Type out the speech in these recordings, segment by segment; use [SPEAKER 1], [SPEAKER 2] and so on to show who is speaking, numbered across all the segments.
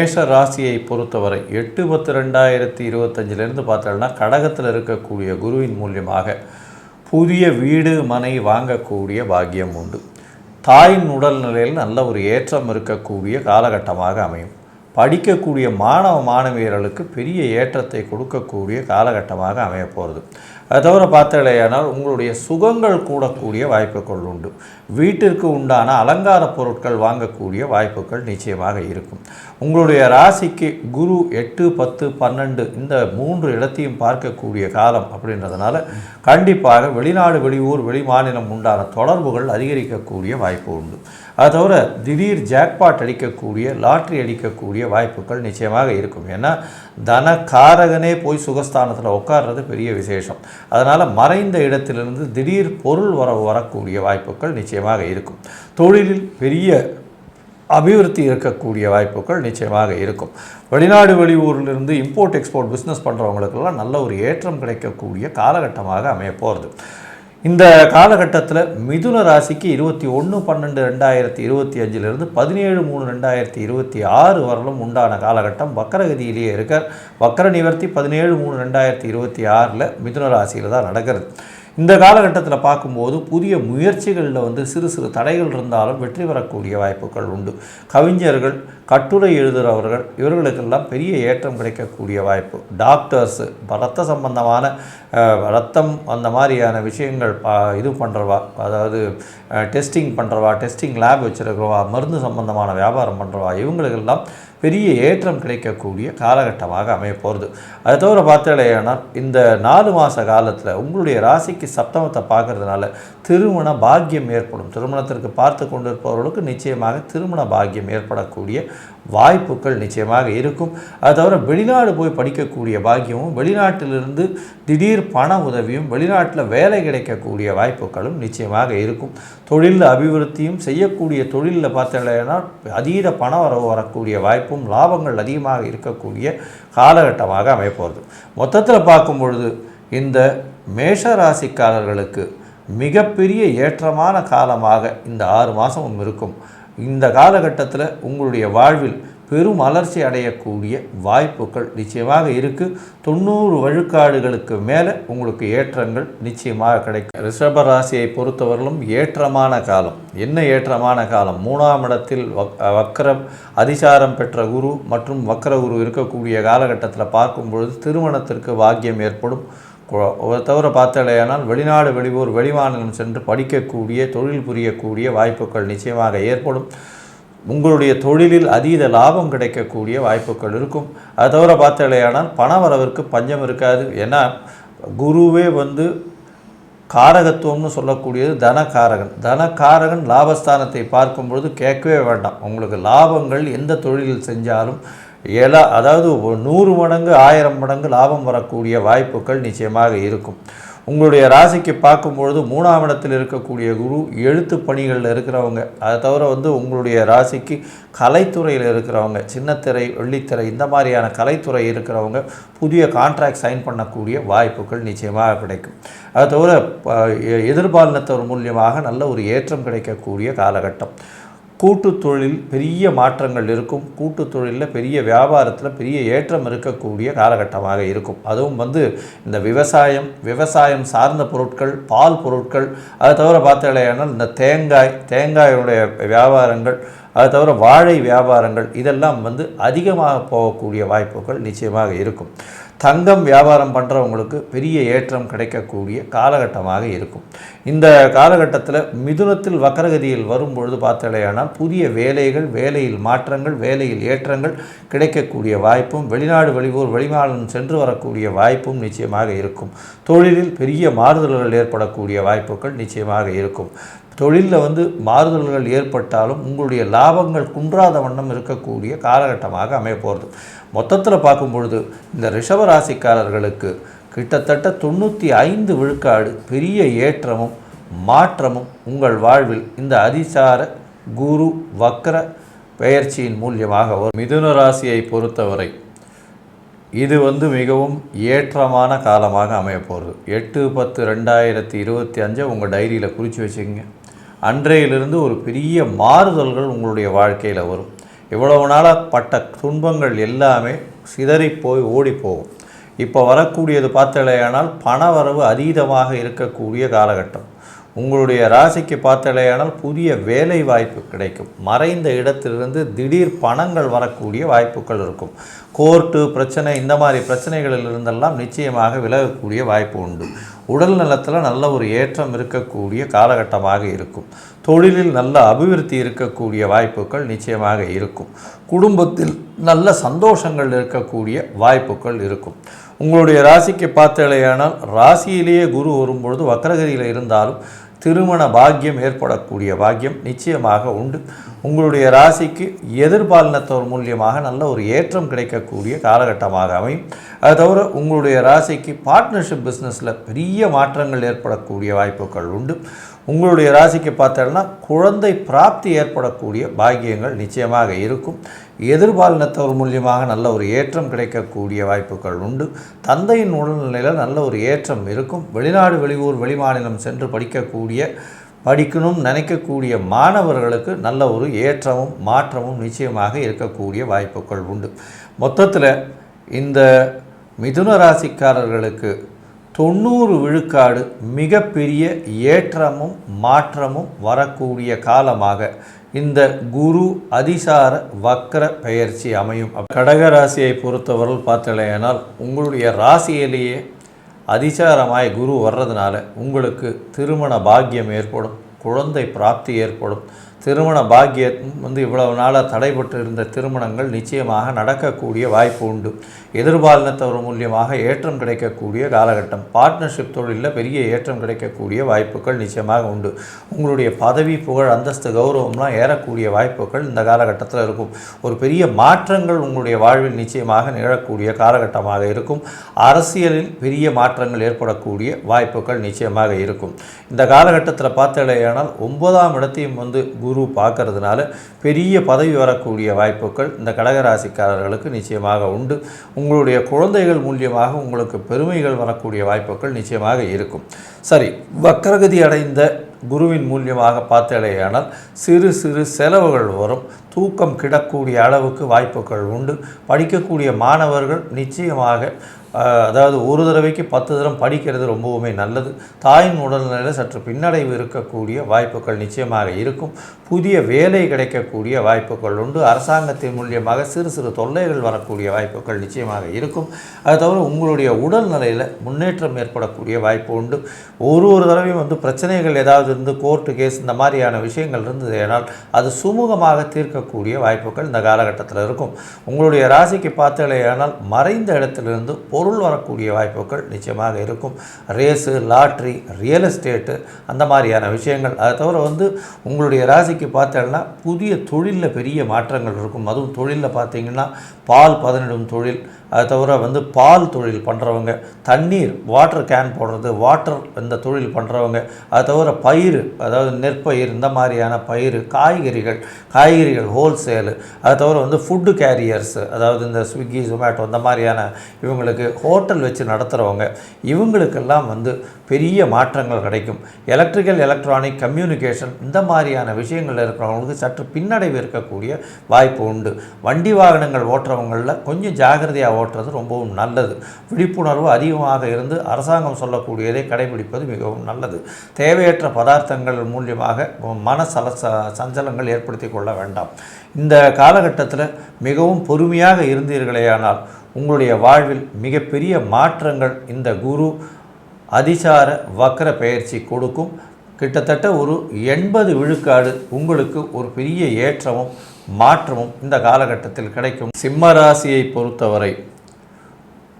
[SPEAKER 1] மேஷ ராசியை பொறுத்தவரை எட்டு பத்து ரெண்டாயிரத்தி இருபத்தஞ்சிலேருந்து பார்த்தோம்னா கடகத்தில் இருக்கக்கூடிய குருவின் மூலியமாக புதிய வீடு மனை வாங்கக்கூடிய பாக்கியம் உண்டு. தாயின் உடல்நிலையில் நல்ல ஒரு ஏற்றம் இருக்கக்கூடிய காலகட்டமாக அமையும். படிக்கக்கூடிய மாணவ மாணவியர்களுக்கு பெரிய ஏற்றத்தை கொடுக்கக்கூடிய காலகட்டமாக அமையப்போகிறது அதை அது தவிர பார்த்தாலேயானால் உங்களுடைய சுகங்கள் கூடக்கூடிய வாய்ப்புகள் உண்டு. வீட்டிற்கு உண்டான அலங்கார பொருட்கள் வாங்கக்கூடிய வாய்ப்புகள் நிச்சயமாக இருக்கும். உங்களுடைய ராசிக்கு குரு எட்டு பத்து பன்னெண்டு இந்த மூன்று இடத்தையும் பார்க்கக்கூடிய காலம் அப்படின்றதுனால கண்டிப்பாக வெளிநாடு வெளியூர் வெளிமாநிலம் உண்டான தொடர்புகள் அதிகரிக்கக்கூடிய வாய்ப்பு உண்டு. அது தவிர திடீர் ஜாக்பாட் அடிக்கக்கூடிய லாட்ரி அடிக்கக்கூடிய வாய்ப்புகள் நிச்சயமாக இருக்கும். ஏன்னா தனக்காரகனே போய் சுகஸ்தானத்தில் உட்கார்றது பெரிய விசேஷம். அதனால் மறைந்த இடத்திலிருந்து திடீர் பொருள் வரவு வரக்கூடிய வாய்ப்புகள் நிச்சயமாக இருக்கும். தொழிலில் பெரிய அபிவிருத்தி இருக்கக்கூடிய வாய்ப்புகள் நிச்சயமாக இருக்கும். வெளிநாடு வெளியூரிலிருந்து இம்போர்ட் எக்ஸ்போர்ட் பிஸ்னஸ் பண்ணுறவங்களுக்கெல்லாம் நல்ல ஒரு ஏற்றம் கிடைக்கக்கூடிய காலகட்டமாக அமைய போகிறது இந்த காலகட்டத்தில் மிதுன ராசிக்கு இருபத்தி ஒன்று பன்னெண்டு ரெண்டாயிரத்தி இருபத்தி அஞ்சிலிருந்து பதினேழு மூணு ரெண்டாயிரத்தி இருபத்தி ஆறு வரலும் உண்டான காலகட்டம் வக்கரகதியிலேயே இருக்கார் வக்கர நிவர்த்தி பதினேழு மூணு ரெண்டாயிரத்தி இருபத்தி ஆறில் மிதுன ராசியில் தான் நடக்கிறது. இந்த காலகட்டத்தில் பார்க்கும்போது புதிய முயற்சிகளில் வந்து சிறு சிறு தடைகள் இருந்தாலும் வெற்றி பெறக்கூடிய வாய்ப்புகள் உண்டு. கவிஞர்கள் கட்டுரை எழுதுகிறவர்கள் இவர்களுக்கெல்லாம் பெரிய ஏற்றம் கிடைக்கக்கூடிய வாய்ப்பு. டாக்டர்ஸு ரத்த சம்பந்தமான ரத்தம் அந்த மாதிரியான விஷயங்கள் பா இது பண்ணுறவா அதாவது டெஸ்டிங் பண்ணுறவா டெஸ்டிங் லேப் வச்சுருக்கிறவா மருந்து சம்பந்தமான வியாபாரம் பண்ணுறவா இவங்களுக்கெல்லாம் பெரிய ஏற்றம் கிடைக்கக்கூடிய காலகட்டமாக அமையப்போகிறது அதை தவிர பார்த்தாலேயானால் இந்த நாலு மாத காலத்தில் உங்களுடைய ராசிக்கு சப்தமத்தை பார்க்கறதுனால திருமண பாக்கியம் ஏற்படும். திருமணத்திற்கு பார்த்து கொண்டிருப்பவர்களுக்கு நிச்சயமாக திருமண பாக்கியம் ஏற்படக்கூடிய வாய்ப்புகள் நிச்சயமாக இருக்கும். அது தவிர வெளிநாடு போய் படிக்கக்கூடிய பாக்கியமும் வெளிநாட்டிலிருந்து திடீர் பண உதவியும் வெளிநாட்டில் வேலை கிடைக்கக்கூடிய வாய்ப்புகளும் நிச்சயமாக இருக்கும். தொழிலில் அபிவிருத்தியும் செய்யக்கூடிய தொழிலில் பார்த்தீங்கன்னா அதீத பண வரவு வரக்கூடிய வாய்ப்பும் லாபங்கள் அதிகமாக இருக்கக்கூடிய காலகட்டமாக அமைப்போகிறது மொத்தத்தில் பார்க்கும் பொழுது இந்த மேஷ ராசிக்காரர்களுக்கு மிகப்பெரிய ஏற்றமான காலமாக இந்த ஆறு மாதமும் இருக்கும். இந்த காலகட்டத்தில் உங்களுடைய வாழ்வில் பெரும் வளர்ச்சி அடையக்கூடிய வாய்ப்புகள் நிச்சயமாக இருக்குது தொண்ணூறு வழுக்காடுகளுக்கு மேலே உங்களுக்கு ஏற்றங்கள் நிச்சயமாக கிடைக்கும். ரிஷப ராசியை பொறுத்தவரையிலும் ஏற்றமான காலம். என்ன ஏற்றமான காலம்? மூணாம் இடத்தில் வக் வக்கரம் அதிசாரம் பெற்ற குரு மற்றும் வக்கர குரு இருக்கக்கூடிய காலகட்டத்தில் பார்க்கும் பொழுது திருமணத்திற்கு பாக்கியம் ஏற்படும். தவிர பார்த்தடையானால் வெளிநாடு வெளியூர் வெளிமாநிலம் சென்று படிக்கக்கூடிய தொழில் புரியக்கூடிய வாய்ப்புகள் நிச்சயமாக ஏற்படும். உங்களுடைய தொழிலில் அதீத லாபம் கிடைக்கக்கூடிய வாய்ப்புகள் இருக்கும். அது தவிர பார்த்தழேயானால் பண வரவிற்கு பஞ்சம் இருக்காது. ஏன்னா குருவே வந்து காரகத்துவம்னு சொல்லக்கூடியது தனகாரகன். தனகாரகன் லாபஸ்தானத்தை பார்க்கும் பொழுது கேட்கவே வேண்டாம். உங்களுக்கு லாபங்கள் எந்த தொழிலில் செஞ்சாலும் ஏலா அதாவது நூறு மடங்கு ஆயிரம் மடங்கு லாபம் வரக்கூடிய வாய்ப்புகள் நிச்சயமாக இருக்கும். உங்களுடைய ராசிக்கு பார்க்கும்பொழுது மூணாம் இடத்தில் இருக்கக்கூடிய குரு எழுத்து பணிகளில் இருக்கிறவங்க. அதை தவிர வந்து உங்களுடைய ராசிக்கு கலைத்துறையில் இருக்கிறவங்க சின்னத்திரை வெள்ளித்திரை இந்த மாதிரியான கலைத்துறை இருக்கிறவங்க புதிய கான்ட்ராக்ட் சைன் பண்ணக்கூடிய வாய்ப்புகள் நிச்சயமாக கிடைக்கும். அதை தவிர ப- எ- எதிர்பாலினத்தவர் மூலியமாக நல்ல ஒரு ஏற்றம் கிடைக்கக்கூடிய காலகட்டம். கூட்டு தொழில் பெரிய மாற்றங்கள் இருக்கும். கூட்டு தொழிலில் பெரிய வியாபாரத்தில் பெரிய ஏற்றம் இருக்கக்கூடிய காலகட்டமாக இருக்கும். அதுவும் வந்து இந்த விவசாயம் விவசாயம் சார்ந்த பொருட்கள் பால் பொருட்கள் அதை தவிர பார்த்தாலேயானால் இந்த தேங்காய் தேங்காயுடைய வியாபாரங்கள் அது தவிர வாழை வியாபாரங்கள் இதெல்லாம் வந்து அதிகமாக போகக்கூடிய வாய்ப்புகள் நிச்சயமாக இருக்கும். தங்கம் வியாபாரம் பண்ணுறவங்களுக்கு பெரிய ஏற்றம் கிடைக்கக்கூடிய காலகட்டமாக இருக்கும். இந்த காலகட்டத்தில் மிதுனத்தில் வக்கரகதியில் வரும்பொழுது பார்த்தலையானால் புதிய வேலைகள் வேலையில் மாற்றங்கள் வேலையில் ஏற்றங்கள் கிடைக்கக்கூடிய வாய்ப்பும் வெளிநாடு வெளியூர் வெளிமாநிலம் சென்று வரக்கூடிய வாய்ப்பும் நிச்சயமாக இருக்கும். தொழிலில் பெரிய மாறுதல்கள் ஏற்படக்கூடிய வாய்ப்புகள் நிச்சயமாக இருக்கும். தொழிலில் வந்து மாறுதல்கள் ஏற்பட்டாலும் உங்களுடைய லாபங்கள் குன்றாத வண்ணம் இருக்கக்கூடிய காலகட்டமாக அமைய போகிறது மொத்தத்தில் பார்க்கும் பொழுது இந்த ரிஷபராசிக்காரர்களுக்கு கிட்டத்தட்ட தொண்ணூற்றி ஐந்து விழுக்காடு பெரிய ஏற்றமும் மாற்றமும் உங்கள் வாழ்வில் இந்த அதிசார குரு வக்ர பெயர்ச்சியின் மூலியமாக வரும். மிதுன ராசியை பொறுத்தவரை இது வந்து மிகவும் ஏற்றமான காலமாக அமையப்போகிறது எட்டு பத்து ரெண்டாயிரத்தி இருபத்தி அஞ்சை உங்கள் டைரியில் குறித்து வச்சுக்கோங்க. அன்றையிலிருந்து ஒரு பெரிய மாறுதல்கள் உங்களுடைய வாழ்க்கையில் வரும். இவ்வளவு நாளாக பட்ட துன்பங்கள் எல்லாமே சிதறிப் போய் ஓடி போகும். இப்போ வரக்கூடியது பார்த்தலையானால் பண வரவு அதீதமாக இருக்கக்கூடிய காலகட்டம். உங்களுடைய ராசிக்கு பார்த்தலையானால் புதிய வேலை வாய்ப்பு கிடைக்கும். மறைந்த இடத்திலிருந்து திடீர் பணங்கள் வரக்கூடிய வாய்ப்புகள் இருக்கும். கோர்ட்டு பிரச்சனை இந்த மாதிரி பிரச்சனைகளில் இருந்தெல்லாம் நிச்சயமாக விலகக்கூடிய வாய்ப்பு உண்டு. உடல் நலத்தில் நல்ல ஒரு ஏற்றம் இருக்கக்கூடிய காலகட்டமாக இருக்கும். தொழிலில் நல்ல அபிவிருத்தி இருக்கக்கூடிய வாய்ப்புகள் நிச்சயமாக இருக்கும். குடும்பத்தில் நல்ல சந்தோஷங்கள் இருக்கக்கூடிய வாய்ப்புகள் இருக்கும். உங்களுடைய ராசிக்கு பார்த்தலையானால் ராசியிலேயே குரு வரும்பொழுது வக்கரகதியில் இருந்தாலும் திருமண பாக்கியம் ஏற்படக்கூடிய பாக்கியம் நிச்சயமாக உண்டு. உங்களுடைய ராசிக்கு எதிர்பாலினத்தோர் மூலியமாக நல்ல ஒரு ஏற்றம் கிடைக்கக்கூடிய காலகட்டமாக அமையும். அது தவிர உங்களுடைய ராசிக்கு பார்ட்னர்ஷிப் பிஸ்னஸில் பெரிய மாற்றங்கள் ஏற்படக்கூடிய வாய்ப்புகள் உண்டு. உங்களுடைய ராசிக்கு பார்த்தோம்னா குழந்தை பிராப்தி ஏற்படக்கூடிய பாக்கியங்கள் நிச்சயமாக இருக்கும். எதிர்பாலினத்தவர் மூலியமாக நல்ல ஒரு ஏற்றம் கிடைக்கக்கூடிய வாய்ப்புகள் உண்டு. தந்தையின் உடல்நிலையில் நல்ல ஒரு ஏற்றம் இருக்கும். வெளிநாடு வெளியூர் வெளிமாநிலம் சென்று படிக்கக்கூடிய படிக்கணும் நினைக்கக்கூடிய மாணவர்களுக்கு நல்ல ஒரு ஏற்றமும் மாற்றமும் நிச்சயமாக இருக்கக்கூடிய வாய்ப்புகள் உண்டு. மொத்தத்தில் இந்த மிதுன ராசிக்காரர்களுக்கு தொண்ணூறு விழுக்காடு மிகப்பெரிய ஏற்றமும் மாற்றமும் வரக்கூடிய காலமாக இந்த குரு அதிசார வக்கர பெயர்ச்சி அமையும். கடக ராசியை பொறுத்தவரை பார்த்தலையானால் உங்களுடைய ராசியிலேயே அதிசாரமாய் குரு வர்றதுனால உங்களுக்கு திருமண பாக்கியம் ஏற்படும் குழந்தை பிராப்தி ஏற்படும் திருமண பாக்கியம் வந்து இவ்வளவு நாளாக தடைபட்டு இருந்த திருமணங்கள் நிச்சயமாக நடக்கக்கூடிய வாய்ப்பு உண்டு. எதிர்பாலினத்தவர் மூலியமாக ஏற்றம் கிடைக்கக்கூடிய காலகட்டம். பார்ட்னர்ஷிப் தொழிலில் பெரிய ஏற்றம் கிடைக்கக்கூடிய வாய்ப்புகள் நிச்சயமாக உண்டு. உங்களுடைய பதவி புகழ் அந்தஸ்து கௌரவம்லாம் ஏறக்கூடிய வாய்ப்புகள் இந்த காலகட்டத்தில் இருக்கும். ஒரு பெரிய மாற்றங்கள் உங்களுடைய வாழ்வில் நிச்சயமாக நிகழக்கூடிய காலகட்டமாக இருக்கும். அரசியலில் பெரிய மாற்றங்கள் ஏற்படக்கூடிய வாய்ப்புகள் நிச்சயமாக இருக்கும். இந்த காலகட்டத்தில் பார்த்தலையானால் ஒன்பதாம் இடத்தையும் வந்து குரு குரு பார்க்கறதுனால பெரிய பதவி வரக்கூடிய வாய்ப்புகள் இந்த கடகராசிக்காரர்களுக்கு நிச்சயமாக உண்டு. உங்களுடைய குழந்தைகள் மூலியமாக உங்களுக்கு பெருமைகள் வரக்கூடிய வாய்ப்புகள் நிச்சயமாக இருக்கும். சரி வக்கரகதி அடைந்த குருவின் மூலியமாக பார்த்தடையானால் சிறு சிறு செலவுகள் வரும். தூக்கம் கிடக்கூடிய அளவுக்கு வாய்ப்புகள் உண்டு. படிக்கக்கூடிய மாணவர்கள் நிச்சயமாக அதாவது ஒரு தடவைக்கு பத்து தரம் படிக்கிறது ரொம்பவுமே நல்லது. தாயின் உடல்நிலையில் சற்று பின்னடைவு இருக்கக்கூடிய வாய்ப்புகள் நிச்சயமாக இருக்கும். புதிய வேலை கிடைக்கக்கூடிய வாய்ப்புகள் உண்டு. அரசாங்கத்தின் மூலியமாக சிறு சிறு தொல்லைகள் வரக்கூடிய வாய்ப்புகள் நிச்சயமாக இருக்கும். அது தவிர உங்களுடைய உடல்நிலையில் முன்னேற்றம் ஏற்படக்கூடிய வாய்ப்பு உண்டு. ஒரு ஒரு தடவையும் வந்து பிரச்சனைகள் ஏதாவது இருந்து கோர்ட்டு கேஸ் இந்த மாதிரியான விஷயங்கள் இருந்தது ஏனால் அது சுமூகமாக தீர்க்கக்கூடிய வாய்ப்புகள் இந்த காலகட்டத்தில் இருக்கும். உங்களுடைய ராசிக்கு பார்த்தலையானால் மறைந்த இடத்திலிருந்து பொருள் வரக்கூடிய வாய்ப்புகள் நிச்சயமாக இருக்கும். ரேஸு லாட்ரி ரியல் எஸ்டேட்டு அந்த மாதிரியான விஷயங்கள். அதை தவிர வந்து உங்களுடைய ராசிக்கு பார்த்தோம்னா புதிய தொழிலில் பெரிய மாற்றங்கள் இருக்கும். அதுவும் தொழிலில் பார்த்தீங்கன்னா பால் பதனிடும் தொழில். அதை தவிர வந்து பால் தொழில் பண்ணுறவங்க தண்ணீர் வாட்டர் கேன் போடுறது வாட்டர் இந்த தொழில் பண்ணுறவங்க அதை தவிர பயிர் அதாவது நெற்பயிர் இந்த மாதிரியான பயிர் காய்கறிகள் காய்கறிகள் ஹோல்சேலு. அதை தவிர வந்து ஃபுட்டு கேரியர்ஸு அதாவது இந்த ஸ்விக்கி ஜொமேட்டோ இந்த மாதிரியான இவங்களுக்கு ஹோட்டல் வச்சு நடத்துகிறவங்க இவங்களுக்கெல்லாம் வந்து பெரிய மாற்றங்கள் கிடைக்கும். எலக்ட்ரிக்கல் எலக்ட்ரானிக் கம்யூனிகேஷன் இந்த மாதிரியான விஷயங்கள் இருக்கிறவங்களுக்கு சற்று பின்னடைவு இருக்கக்கூடிய வாய்ப்பு உண்டு. வண்டி வாகனங்கள் ஓட்டுறவங்களில் கொஞ்சம் ஜாகிரதையாக ஓட்டுறது ரொம்பவும் நல்லது. விழிப்புணர்வு அதிகமாக இருந்து அரசாங்கம் சொல்லக்கூடியதை கடைபிடிப்பது மிகவும் நல்லது. தேவையற்ற பதார்த்தங்கள் மூலியமாக மன சல ச- சஞ்சலங்கள் ஏற்படுத்தி கொள்ள வேண்டாம். இந்த காலகட்டத்தில் மிகவும் பொறுமையாக இருந்தீர்களேயானால் உங்களுடைய வாழ்வில் மிகப்பெரிய மாற்றங்கள் இந்த குரு அதிசார வக்கர பெயர்ச்சி கொடுக்கும். கிட்டத்தட்ட ஒரு எண்பது விழுக்காடு உங்களுக்கு ஒரு பெரிய ஏற்றமும் மாற்றமும் இந்த காலகட்டத்தில் கிடைக்கும். சிம்ம ராசியை பொறுத்தவரை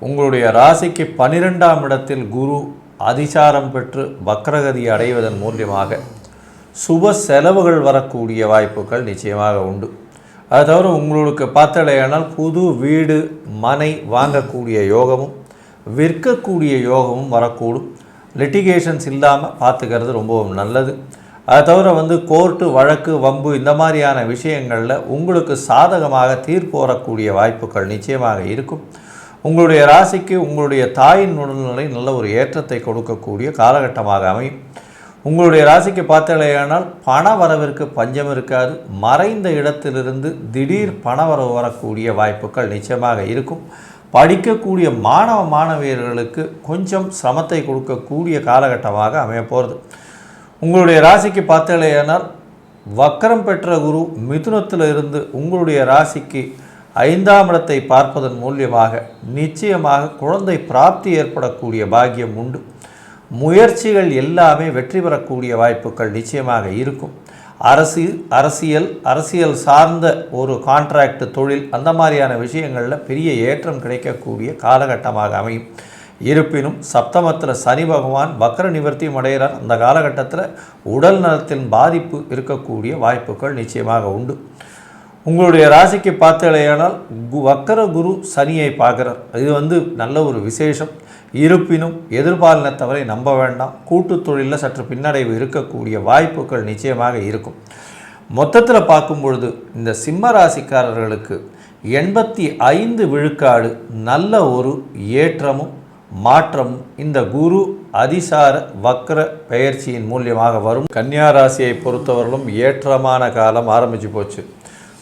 [SPEAKER 1] உங்களுடைய ராசிக்கு பனிரெண்டாம் இடத்தில் குரு அதிசாரம் பெற்று வக்ரகதி அடைவதன் மூலியமாக சுப செலவுகள் வரக்கூடிய வாய்ப்புகள் நிச்சயமாக உண்டு. அது தவிர உங்களுக்கு பார்த்தலையானால் புது வீடு மனை வாங்கக்கூடிய யோகமும் விற்கக்கூடிய யோகமும் வரக்கூடும். லிட்டிகேஷன்ஸ் இல்லாமல் பார்த்துக்கிறது ரொம்பவும் நல்லது. அது தவிர வந்து கோர்ட்டு வழக்கு வம்பு இந்த மாதிரியான விஷயங்களில் உங்களுக்கு சாதகமாக தீர்ப்பு வரக்கூடிய வாய்ப்புகள் நிச்சயமாக இருக்கும். உங்களுடைய ராசிக்கு உங்களுடைய தாயின் உடல்நிலை நல்ல ஒரு ஏற்றத்தை கொடுக்கக்கூடிய காலகட்டமாக அமையும். உங்களுடைய ராசிக்கு பார்த்தலையானால் பண வரவிற்கு பஞ்சம் இருக்காது. மறைந்த இடத்திலிருந்து திடீர் பண வரவு வரக்கூடிய வாய்ப்புகள் நிச்சயமாக இருக்கும். படிக்கக்கூடிய மாணவ மாணவியர்களுக்கு கொஞ்சம் சிரமத்தை கொடுக்கக்கூடிய காலகட்டமாக அமைய போகிறது உங்களுடைய ராசிக்கு பார்த்தலையானால் வக்கரம் பெற்ற குரு மிதுனத்தில் இருந்து உங்களுடைய ராசிக்கு ஐந்தாம் இடத்தை பார்ப்பதன் மூலியமாக நிச்சயமாக குழந்தை பிராப்தி ஏற்படக்கூடிய பாக்கியம் உண்டு. முயற்சிகள் எல்லாமே வெற்றி பெறக்கூடிய வாய்ப்புகள் நிச்சயமாக இருக்கும். அரசு அரசியல் அரசியல் சார்ந்த ஒரு கான்ட்ராக்ட் தொழில் அந்த மாதிரியான விஷயங்களில் பெரிய ஏற்றம் கிடைக்கக்கூடிய காலகட்டமாக அமையும். இருப்பினும் சப்தமத்தில் சனி பகவான் வக்கர நிவர்த்தியும் அடைகிறார். அந்த காலகட்டத்தில் உடல் நலத்தின் பாதிப்பு இருக்கக்கூடிய வாய்ப்புகள் நிச்சயமாக உண்டு. உங்களுடைய ராசிக்கு பார்த்தலையானால் கு வக்கர குரு சனியை பார்க்குறார். இது வந்து நல்ல ஒரு விசேஷம். இருப்பினும் எதிர்பாலினத்தவரை நம்ப வேண்டாம். கூட்டுத் தொழிலில் சற்று பின்னடைவு இருக்கக்கூடிய வாய்ப்புகள் நிச்சயமாக இருக்கும். மொத்தத்தில் பார்க்கும் பொழுது இந்த சிம்ம ராசிக்காரர்களுக்கு எண்பத்தி ஐந்து விழுக்காடு நல்ல ஒரு ஏற்றமும் மாற்றமும் இந்த குரு அதிசார வக்ர பெயர்ச்சியின் மூலியமாக வரும். கன்னியா ராசியை பொறுத்தவர்களும் ஏற்றமான காலம் ஆரம்பிச்சு போச்சு.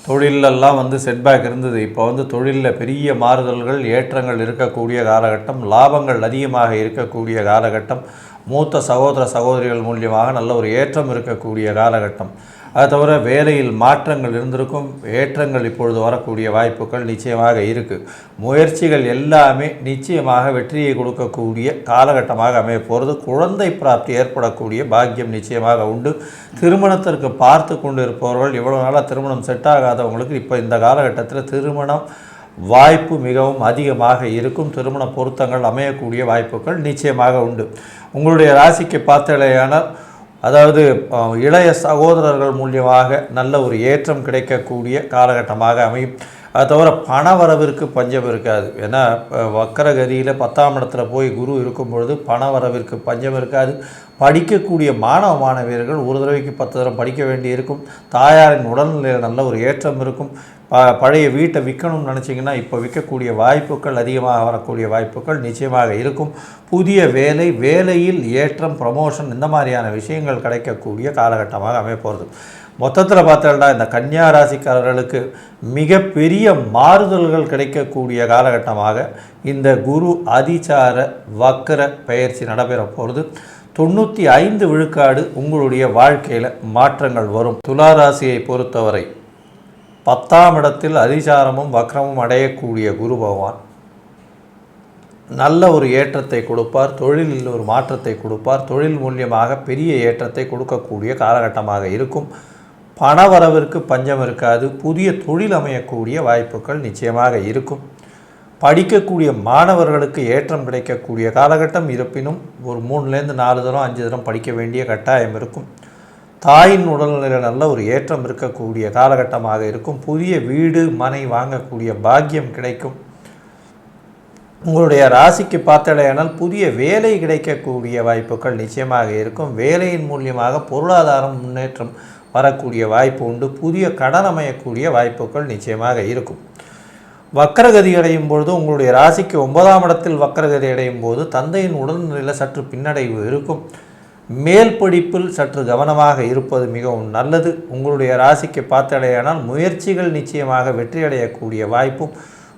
[SPEAKER 1] தொழிலெல்லாம் வந்து செட்பேக் இருந்தது. இப்போ வந்து தொழிலில் பெரிய மாறுதல்கள் ஏற்றங்கள் இருக்கக்கூடிய காலகட்டம் லாபங்கள் அதிகமாக இருக்கக்கூடிய காலகட்டம் மூத்த சகோதர சகோதரிகள் மூலியமாக நல்ல ஒரு ஏற்றம் இருக்கக்கூடிய காலகட்டம். அது தவிர வேலையில் மாற்றங்கள் இருந்திருக்கும் ஏற்றங்கள் இப்பொழுது வரக்கூடிய வாய்ப்புகள் நிச்சயமாக இருக்குது முயற்சிகள் எல்லாமே நிச்சயமாக வெற்றியை கொடுக்கக்கூடிய காலகட்டமாக அமைய போகிறது குழந்தை பிராப்தி ஏற்படக்கூடிய பாக்கியம் நிச்சயமாக உண்டு. திருமணத்திற்கு பார்த்து கொண்டு இருப்பவர்கள் இவ்வளோ நாளாக திருமணம் செட் ஆகாதவங்களுக்கு இப்போ இந்த காலகட்டத்தில் திருமணம் வாய்ப்பு மிகவும் அதிகமாக இருக்கும். திருமண பொருத்தங்கள் அமையக்கூடிய வாய்ப்புகள் நிச்சயமாக உண்டு. உங்களுடைய ராசிக்கு பார்த்தலையானால் அதாவது இளைய சகோதரர்கள் மூலியமாக நல்ல ஒரு ஏற்றம் கிடைக்கக்கூடிய காலகட்டமாக அமையும். அது தவிர பண வரவிற்கு பஞ்சம் இருக்காது. ஏன்னா வக்கரகதியில் பத்தாம் இடத்துல போய் குரு இருக்கும் பொழுது பண வரவிற்கு பஞ்சம் இருக்காது. படிக்கக்கூடிய மாணவ மாணவியர்கள் ஒரு தடவைக்கு பத்து தடவை படிக்க வேண்டியிருக்கும். தாயாரின் உடல்நிலையில் நல்ல ஒரு ஏற்றம் இருக்கும். ப பழைய வீட்டை விற்கணும்னு நினச்சிங்கன்னா இப்போ விற்கக்கூடிய வாய்ப்புகள் அதிகமாக வரக்கூடிய வாய்ப்புகள் நிச்சயமாக இருக்கும். புதிய வேலை வேலையில் ஏற்றம் ப்ரமோஷன் இந்த மாதிரியான விஷயங்கள் கிடைக்கக்கூடிய காலகட்டமாக அமைப்போகிறது மொத்தத்தில் பார்த்தோம்னா இந்த கன்னியா ராசிக்காரர்களுக்கு மிகப்பெரிய மாறுதல்கள் கிடைக்கக்கூடிய காலகட்டமாக இந்த குரு அதிச்சார வக்கர பயிற்சி நடைபெற போகிறது தொண்ணூற்றி ஐந்து விழுக்காடு உங்களுடைய வாழ்க்கையில் மாற்றங்கள் வரும். துலா ராசியை பொறுத்தவரை பத்தாம் இடத்தில் அதிசாரமும் வக்ரமும் அடையக்கூடிய குரு பகவான். நல்ல ஒரு ஏற்றத்தை கொடுப்பார் தொழிலில் ஒரு மாற்றத்தை கொடுப்பார் தொழில் மூலியமாக பெரிய ஏற்றத்தை கொடுக்கக்கூடிய காலகட்டமாக இருக்கும். பணவரவிற்கு பஞ்சம் இருக்காது புதிய தொழில் அமையக்கூடிய வாய்ப்புகள் நிச்சயமாக இருக்கும். படிக்கக்கூடிய மாணவர்களுக்கு ஏற்றம் கிடைக்கக்கூடிய காலகட்டம் இருப்பினும் ஒரு மூணுலேருந்து நாலு தரம் அஞ்சு தரம் படிக்க வேண்டிய கட்டாயம் இருக்கும். தாயின் உடல்நிலையில் நல்ல ஒரு ஏற்றம் இருக்கக்கூடிய காலகட்டமாக இருக்கும். புதிய வீடு மனை வாங்கக்கூடிய பாக்கியம் கிடைக்கும். உங்களுடைய ராசிக்கு பார்த்தடையானால் புதிய வேலை கிடைக்கக்கூடிய வாய்ப்புகள் நிச்சயமாக இருக்கும். வேலையின் மூலியமாக பொருளாதாரம் முன்னேற்றம் வரக்கூடிய வாய்ப்பு உண்டு. புதிய கடன் அமையக்கூடிய வாய்ப்புகள் நிச்சயமாக இருக்கும். வக்கரகதி அடையும் பொழுது உங்களுடைய ராசிக்கு ஒன்பதாம் இடத்தில் வக்கரகதி அடையும் போது தந்தையின் உடல்நிலையில் சற்று பின்னடைவு இருக்கும். மேல் படிப்பில் சற்று கவனமாக இருப்பது மிகவும் நல்லது. உங்களுடைய ராசிக்கு பார்த்தடையானால் முயற்சிகள் நிச்சயமாக வெற்றியடையக்கூடிய வாய்ப்பும்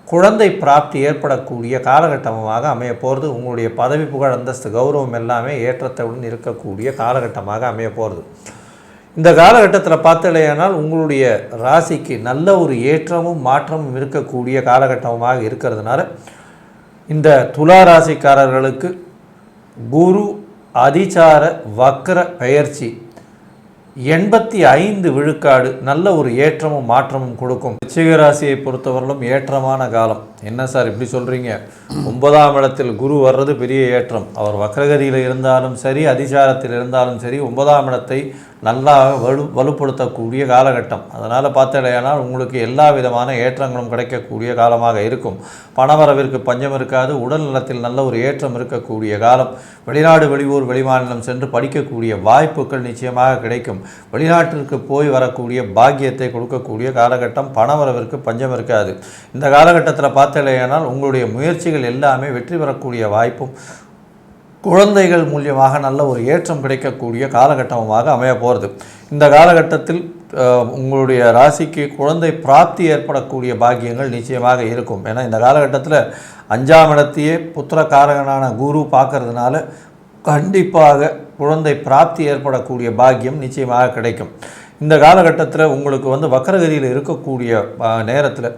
[SPEAKER 1] குழந்தை பிராப்தி ஏற்படக்கூடிய காலகட்டமாக அமைய போகிறது உங்களுடைய பதவி புகழ் அந்தஸ்து கௌரவம் எல்லாமே ஏற்றத்துடன் இருக்கக்கூடிய காலகட்டமாக அமைய போகிறது இந்த காலகட்டத்தில் பார்த்தலையானால் உங்களுடைய ராசிக்கு நல்ல ஒரு ஏற்றமும் மாற்றமும் இருக்கக்கூடிய காலகட்டமாக இருக்கிறதுனால இந்த துலா ராசிக்காரர்களுக்கு குரு அதிசார வக்கர பெயர்ச்சி. எண்பத்தி ஐந்து விழுக்காடு நல்ல ஒரு ஏற்றமும் மாற்றமும் கொடுக்கும். விருச்சிக ராசியை பொறுத்தவரையிலும் ஏற்றமான காலம். என்ன சார் இப்படி சொல்கிறீங்க ஒன்பதாம் இடத்தில் குரு வர்றது பெரிய ஏற்றம். அவர் வக்ரகதியில் இருந்தாலும் சரி அதிசாரத்தில் இருந்தாலும் சரி ஒன்பதாம் இடத்தை நல்லா வலு வலுப்படுத்தக்கூடிய காலகட்டம். அதனால் பார்த்தடையானால் உங்களுக்கு எல்லா விதமான ஏற்றங்களும் கிடைக்கக்கூடிய காலமாக இருக்கும். பணவரவிற்கு பஞ்சம் இருக்காது. உடல் நலத்தில் நல்ல ஒரு ஏற்றம் இருக்கக்கூடிய காலம். வெளிநாடு வெளியூர் வெளிமாநிலம் சென்று படிக்கக்கூடிய வாய்ப்புகள் நிச்சயமாக கிடைக்கும். வெளிநாட்டிற்கு போய் வரக்கூடிய பாக்கியத்தை கொடுக்கக்கூடிய காலகட்டம் பணவரவிற்கு பஞ்சம் இருக்காது. இந்த காலகட்டத்தில் பார்த்தடையானால் உங்களுடைய முயற்சிகள் எல்லாமே வெற்றி பெறக்கூடிய வாய்ப்பும் குழந்தைகள் மூலியமாக நல்ல ஒரு ஏற்றம் கிடைக்கக்கூடிய காலகட்டமாக அமைய போகிறது இந்த காலகட்டத்தில் உங்களுடைய ராசிக்கு குழந்தை பிராப்தி ஏற்படக்கூடிய பாக்கியங்கள் நிச்சயமாக இருக்கும். ஏன்னா இந்த காலகட்டத்தில் அஞ்சாம் இடத்தையே புத்திரக்காரகனான குரு பார்க்கறதுனால கண்டிப்பாக குழந்தை பிராப்தி ஏற்படக்கூடிய பாக்கியம் நிச்சயமாக கிடைக்கும். இந்த காலகட்டத்தில் உங்களுக்கு வந்து வக்கரகதியில் இருக்கக்கூடிய நேரத்தில்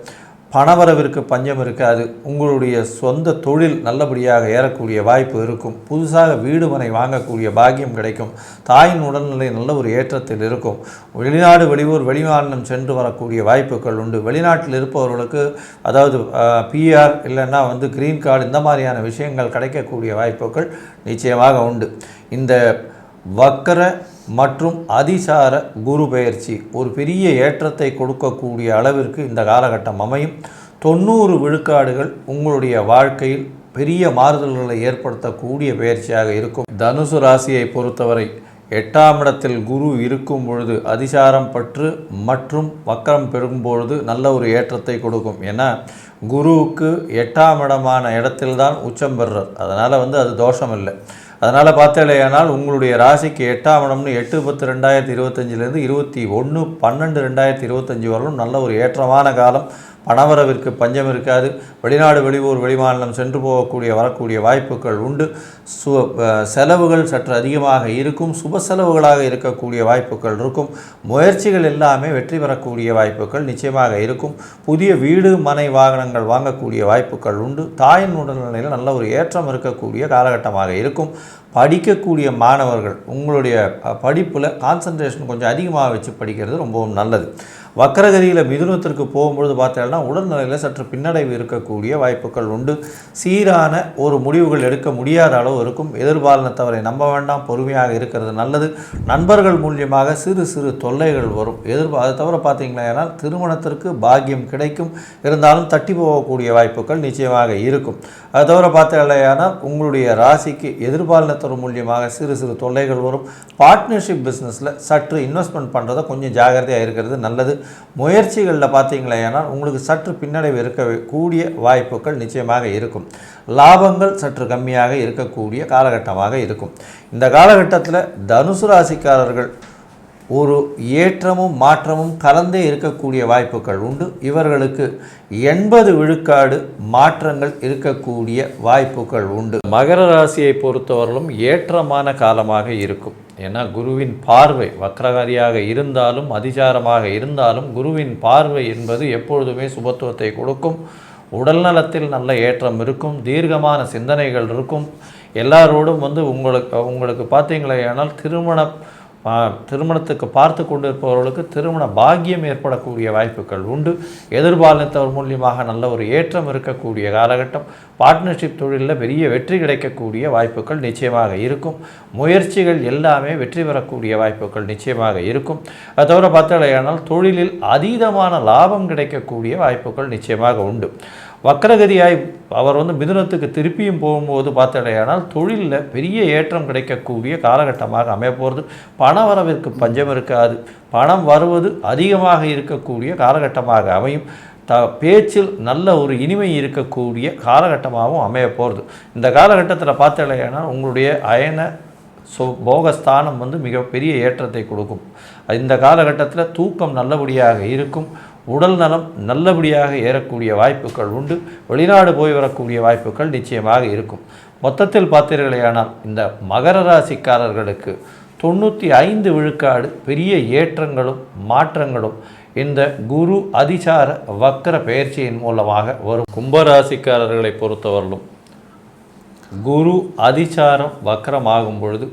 [SPEAKER 1] பணவரவிற்கு பஞ்சம் இருக்காது. உங்களுடைய சொந்த தொழில் நல்லபடியாக ஏறக்கூடிய வாய்ப்பு இருக்கும். புதுசாக வீடு மனை வாங்கக்கூடிய பாக்கியம் கிடைக்கும். தாயின் உடல்நிலை நல்ல ஒரு ஏற்றத்தில் இருக்கும். வெளிநாடு வெளியூர் வெளிமாநிலம் சென்று வரக்கூடிய வாய்ப்புகள் உண்டு. வெளிநாட்டில் இருப்பவர்களுக்கு அதாவது பிஆர் இல்லைன்னா வந்து கிரீன் கார்டு இந்த மாதிரியான விஷயங்கள் கிடைக்கக்கூடிய வாய்ப்புகள் நிச்சயமாக உண்டு. இந்த வக்கர மற்றும் அதிசார குரு பெயர்ச்சி. ஒரு பெரிய ஏற்றத்தை கொடுக்கக்கூடிய அளவிற்கு இந்த காலகட்டம் அமையும். தொண்ணூறு விழுக்காடுகள் உங்களுடைய வாழ்க்கையில் பெரிய மாறுதல்களை ஏற்படுத்தக்கூடிய பயிற்சியாக இருக்கும். தனுசு ராசியை பொறுத்தவரை எட்டாம் இடத்தில் குரு இருக்கும் பொழுது அதிசாரம் பற்று மற்றும் வக்கரம் பெறும் பொழுது நல்ல ஒரு ஏற்றத்தை கொடுக்கும். ஏன்னா குருவுக்கு எட்டாம் இடமான இடத்தில்தான் உச்சம் பெறுறார். அதனால் வந்து அது தோஷம் இல்லை. அதனால் பார்த்தாலேயானால் உங்களுடைய ராசிக்கு எட்டாம் இடம்னு எட்டு பத்து ரெண்டாயிரத்தி இருபத்தஞ்சிலேருந்து இருபத்தி ஒன்று பன்னெண்டு ரெண்டாயிரத்தி இருபத்தஞ்சி வரலும் நல்ல ஒரு ஏற்றமான காலம். பணவரவிற்கு பஞ்சம் இருக்காது. வெளிநாடு வெளியூர் வெளிமாநிலம் சென்று போகக்கூடிய வரக்கூடிய வாய்ப்புகள் உண்டு. சு செலவுகள் சற்று அதிகமாக இருக்கும். சுப செலவுகளாக இருக்கக்கூடிய வாய்ப்புகள் இருக்கும். முயற்சிகள் எல்லாமே வெற்றி பெறக்கூடிய வாய்ப்புகள் நிச்சயமாக இருக்கும். புதிய வீடு மனை வாகனங்கள் வாங்கக்கூடிய வாய்ப்புகள் உண்டு. தாயின் உடல்நிலையில் நல்ல ஒரு ஏற்றம் இருக்கக்கூடிய காலகட்டமாக இருக்கும். படிக்கக்கூடிய மாணவர்கள் உங்களுடைய படிப்பில் கான்சன்ட்ரேஷன் கொஞ்சம் அதிகமாக வச்சு படிக்கிறது ரொம்பவும் நல்லது. வக்கரகதியில் மிதுனத்திற்கு போகும்பொழுது பார்த்தீங்கன்னா உடல்நிலையில் சற்று பின்னடைவு இருக்கக்கூடிய வாய்ப்புகள் உண்டு. சீரான ஒரு முடிவுகள் எடுக்க முடியாத அளவு இருக்கும். எதிர்பாலனத்தவரை நம்ப வேண்டாம். பொறுமையாக இருக்கிறது நல்லது. நண்பர்கள் மூலியமாக சிறு சிறு தொல்லைகள் வரும். எதிர்பா அதை தவிர பார்த்தீங்கன்னா திருமணத்திற்கு பாக்கியம் கிடைக்கும். இருந்தாலும் தட்டி போகக்கூடிய வாய்ப்புகள் நிச்சயமாக இருக்கும். அது தவிர பார்த்தீங்கன்னா உங்களுடைய ராசிக்கு எதிர்பாலினத்தவர் மூலியமாக சிறு சிறு தொல்லைகள் வரும். பார்ட்னர்ஷிப் பிஸ்னஸில் சற்று இன்வெஸ்ட்மெண்ட் பண்ணுறதை கொஞ்சம் ஜாகிரதையாக இருக்கிறது நல்லது. முயற்சிகளில் பார்த்தீங்களேனா உங்களுக்கு சற்று பின்னடைவு இருக்க கூடிய வாய்ப்புகள் நிச்சயமாக இருக்கும். லாபங்கள் சற்று கம்மியாக இருக்கக்கூடிய காலகட்டமாக இருக்கும். இந்த காலகட்டத்தில் தனுசு ராசிக்காரர்கள் ஒரு ஏற்றமும் மாற்றமும் கலந்தே இருக்கக்கூடிய வாய்ப்புகள் உண்டு. இவர்களுக்கு எண்பது விழுக்காடு மாற்றங்கள் இருக்கக்கூடிய வாய்ப்புகள் உண்டு. மகர ராசியை பொறுத்தவரையிலும் ஏற்றமான காலமாக இருக்கும். ஏன்னா குருவின் பார்வை வக்ரகாரியாக இருந்தாலும் அதிசாரமாக இருந்தாலும் குருவின் பார்வை என்பது எப்பொழுதுமே சுபத்துவத்தை கொடுக்கும். உடல்நலத்தில் நல்ல ஏற்றம் இருக்கும் தீர்க்கமான சிந்தனைகள் இருக்கும். எல்லாரோடும் வந்து உங்களுக்கு உங்களுக்கு பார்த்தீங்களேயானால் திருமண பா திருமணத்துக்கு பார்த்து கொண்டிருப்பவர்களுக்கு திருமண பாக்கியம் ஏற்படக்கூடிய வாய்ப்புகள் உண்டு. எதிர்பாலினத்தவர் மூலியமாக நல்ல ஒரு ஏற்றம் இருக்கக்கூடிய காலகட்டம். பார்ட்னர்ஷிப் தொழிலில் பெரிய வெற்றி கிடைக்கக்கூடிய வாய்ப்புகள் நிச்சயமாக இருக்கும். முயற்சிகள் எல்லாமே வெற்றி பெறக்கூடிய வாய்ப்புகள் நிச்சயமாக இருக்கும். அது தவிர பார்த்தாலேயானால் தொழிலில் அதீதமான லாபம் கிடைக்கக்கூடிய வாய்ப்புகள் நிச்சயமாக உண்டு. வக்கரகதியாய் அவர் வந்து மிதுனத்துக்கு திருப்பியும் போகும்போது பார்த்தடையானால் தொழிலில் பெரிய ஏற்றம் கிடைக்கக்கூடிய காலகட்டமாக அமைய போகிறது பண வரவிற்கு பஞ்சம் இருக்காது. பணம் வருவது அதிகமாக இருக்கக்கூடிய காலகட்டமாக அமையும். த பேச்சில் நல்ல ஒரு இனிமை இருக்கக்கூடிய காலகட்டமாகவும் அமைய போகிறது இந்த காலகட்டத்தில் பார்த்தடையானால் உங்களுடைய அயன ஸோ போகஸ்தானம் வந்து மிகப்பெரிய ஏற்றத்தை கொடுக்கும். இந்த காலகட்டத்தில் தூக்கம் நல்லபடியாக இருக்கும். உடல் நலம் நல்லபடியாக ஏறக்கூடிய வாய்ப்புகள் உண்டு. வெளிநாடு போய் வரக்கூடிய வாய்ப்புகள் நிச்சயமாக இருக்கும். மொத்தத்தில் பார்த்தீர்களேயானால் இந்த மகர ராசிக்காரர்களுக்கு தொண்ணூற்றி ஐந்து விழுக்காடு பெரிய ஏற்றங்களும் மாற்றங்களும் இந்த குரு அதிசார வக்கர பயிற்சியின் மூலமாக வரும். கும்பராசிக்காரர்களை பொறுத்தவரையிலும் குரு அதிசாரம் வக்கரமாகும் பொழுது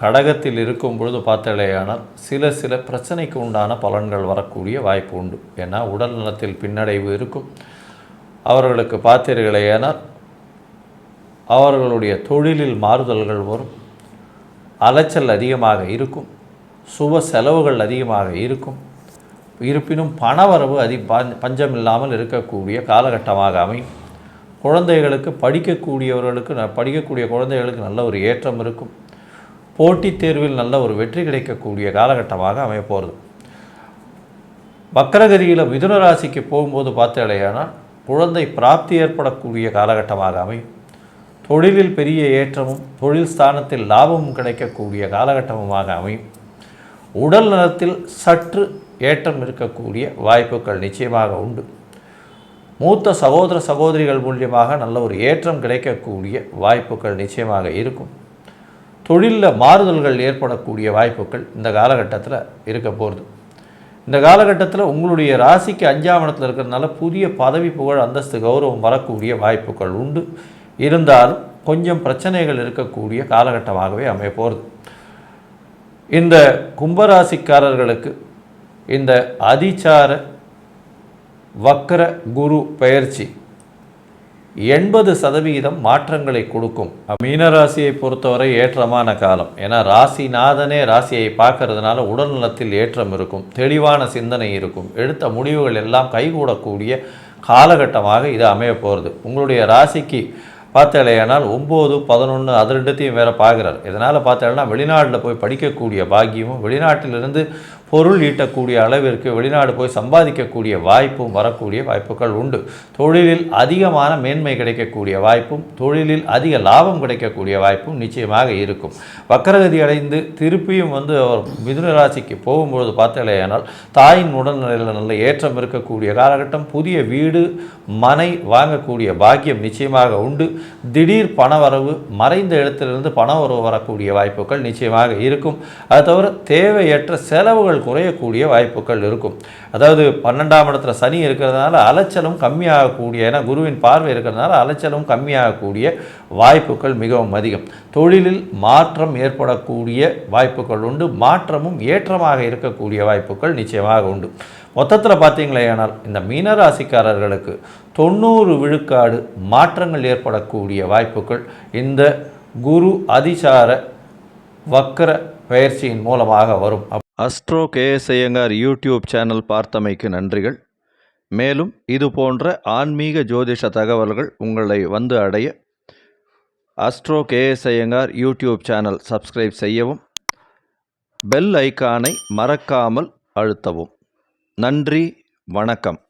[SPEAKER 1] கடகத்தில் இருக்கும் பொழுது பார்த்தலையானால் சில சில பிரச்சனைக்கு உண்டான பலன்கள் வரக்கூடிய வாய்ப்பு உண்டு. ஏன்னா உடல் நலத்தில் பின்னடைவு இருக்கும். அவர்களுக்கு பார்த்தீர்களேயானால் அவர்களுடைய தொழிலில் மாறுதல்கள் வரும். அலைச்சல் அதிகமாக இருக்கும். சுப செலவுகள் அதிகமாக இருக்கும். இருப்பினும் பணவரவு அதி பஞ்சம் இல்லாமல் இருக்கக்கூடிய காலகட்டமாக அமையும். குழந்தைகளுக்கு படிக்கக்கூடியவர்களுக்கு ந- படிக்கக்கூடிய குழந்தைகளுக்கு நல்ல ஒரு ஏற்றம் இருக்கும். போட்டித் தேர்வில் நல்ல ஒரு வெற்றி கிடைக்கக்கூடிய காலகட்டமாக அமையப்போகிறது வக்கரகதியில் மிதுன ராசிக்கு போகும்போது பார்த்தேடையானால் குழந்தை பிராப்தி ஏற்படக்கூடிய காலகட்டமாக அமையும். தொழிலில் பெரிய ஏற்றமும் தொழில் ஸ்தானத்தில் லாபமும் கிடைக்கக்கூடிய காலகட்டமுமாக அமையும். உடல் நலத்தில் சற்று ஏற்றம் இருக்கக்கூடிய வாய்ப்புகள் நிச்சயமாக உண்டு. மூத்த சகோதர சகோதரிகள் மூலியமாக நல்ல ஒரு ஏற்றம் கிடைக்கக்கூடிய வாய்ப்புகள் நிச்சயமாக இருக்கும். தொழிலில் மாறுதல்கள் ஏற்படக்கூடிய வாய்ப்புகள் இந்த காலகட்டத்தில் இருக்க போகிறது இந்த காலகட்டத்தில் உங்களுடைய ராசிக்கு அஞ்சாவணத்தில் இருக்கிறதுனால புதிய பதவி புகழ் அந்தஸ்து கௌரவம் வரக்கூடிய வாய்ப்புகள் உண்டு. இருந்தாலும் கொஞ்சம் பிரச்சனைகள் இருக்கக்கூடிய காலகட்டமாகவே அமைய போகிறது இந்த கும்பராசிக்காரர்களுக்கு இந்த அதிச்சார வக்கர குரு பயிற்சி எண்பது சதவிகிதம் மாற்றங்களை கொடுக்கும். மீனராசியை பொறுத்தவரை ஏற்றமான காலம். ஏன்னா ராசிநாதனே ராசியை பார்க்கறதுனால உடல்நலத்தில் ஏற்றம் இருக்கும் தெளிவான சிந்தனை இருக்கும். எடுத்த முடிவுகள் எல்லாம் கைகூடக்கூடிய காலகட்டமாக இது அமைய போகிறது உங்களுடைய ராசிக்கு பார்த்தாலேயானால் ஒம்பது பதினொன்று அது ரெண்டுத்தையும் வேறு பார்க்குறாரு. இதனால் பார்த்தாலும் வெளிநாட்டில் போய் படிக்கக்கூடிய பாக்கியமும் வெளிநாட்டிலிருந்து பொருள் ஈட்டக்கூடிய அளவிற்கு வெளிநாடு போய் சம்பாதிக்கக்கூடிய வாய்ப்பும் வரக்கூடிய வாய்ப்புகள் உண்டு. தொழிலில் அதிகமான மேன்மை கிடைக்கக்கூடிய வாய்ப்பும் தொழிலில் அதிக லாபம் கிடைக்கக்கூடிய வாய்ப்பும் நிச்சயமாக இருக்கும். வக்கரகதி அடைந்து திருப்பியும் வந்து அவர் மிதுன ராசிக்கு போகும்பொழுது பார்த்தாலேயானால் தாயின் உடல்நிலையில் நல்ல ஏற்றம் இருக்கக்கூடிய காலகட்டம் புதிய வீடு மனை வாங்கக்கூடிய பாக்கியம் நிச்சயமாக உண்டு. திடீர் பணவரவு மறைந்த இடத்திலிருந்து பணவரவு வரக்கூடிய வாய்ப்புகள் நிச்சயமாக இருக்கும். அது தவிர தேவையற்ற செலவுகள் குறையக்கூடிய வாய்ப்புகள் இருக்கும். அதாவது பன்னெண்டாம் இடத்துல சனி இருக்கிறதுனால அலைச்சலும் கம்மியாகக்கூடிய ஏன்னா குருவின் பார்வை இருக்கிறதுனால அலைச்சலும் கம்மியாகக்கூடிய வாய்ப்புகள் மிகவும் அதிகம். தொழிலில் மாற்றம் ஏற்படக்கூடிய வாய்ப்புகள் உண்டு. மாற்றமும் ஏற்றமாக இருக்கக்கூடிய வாய்ப்புகள் நிச்சயமாக உண்டு. மொத்தத்தில் பார்த்தீங்களேயானால் இந்த மீனராசிக்காரர்களுக்கு தொண்ணூறு விழுக்காடு மாற்றங்கள் ஏற்படக்கூடிய வாய்ப்புகள் இந்த குரு அதிசார வக்கர பயிற்சியின் மூலமாக வரும். Astro KS Iyengar YouTube channel பார்த்தமைக்கு நன்றிகள். மேலும் இது போன்ற ஆன்மீக ஜோதிஷ தகவல்கள் உங்களை வந்து அடைய Astro KS Iyengar YouTube channel subscribe செய்யவும் பெல் ஐக்கானை மறக்காமல் அழுத்தவும். நன்றி வணக்கம்.